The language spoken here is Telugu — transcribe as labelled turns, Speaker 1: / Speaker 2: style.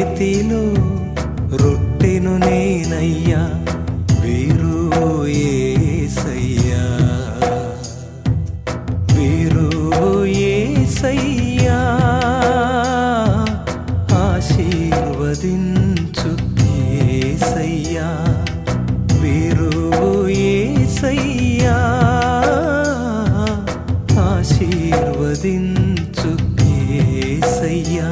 Speaker 1: చేతిలో రొట్టెను నేనయ్యా వీరు ఏసయ్యా వీరు ఏసయ్యా ఆశీర్వదించు ఏసయ్యా వీరు ఏసయ్యా ఆశీర్వదించు ఏసయ్యా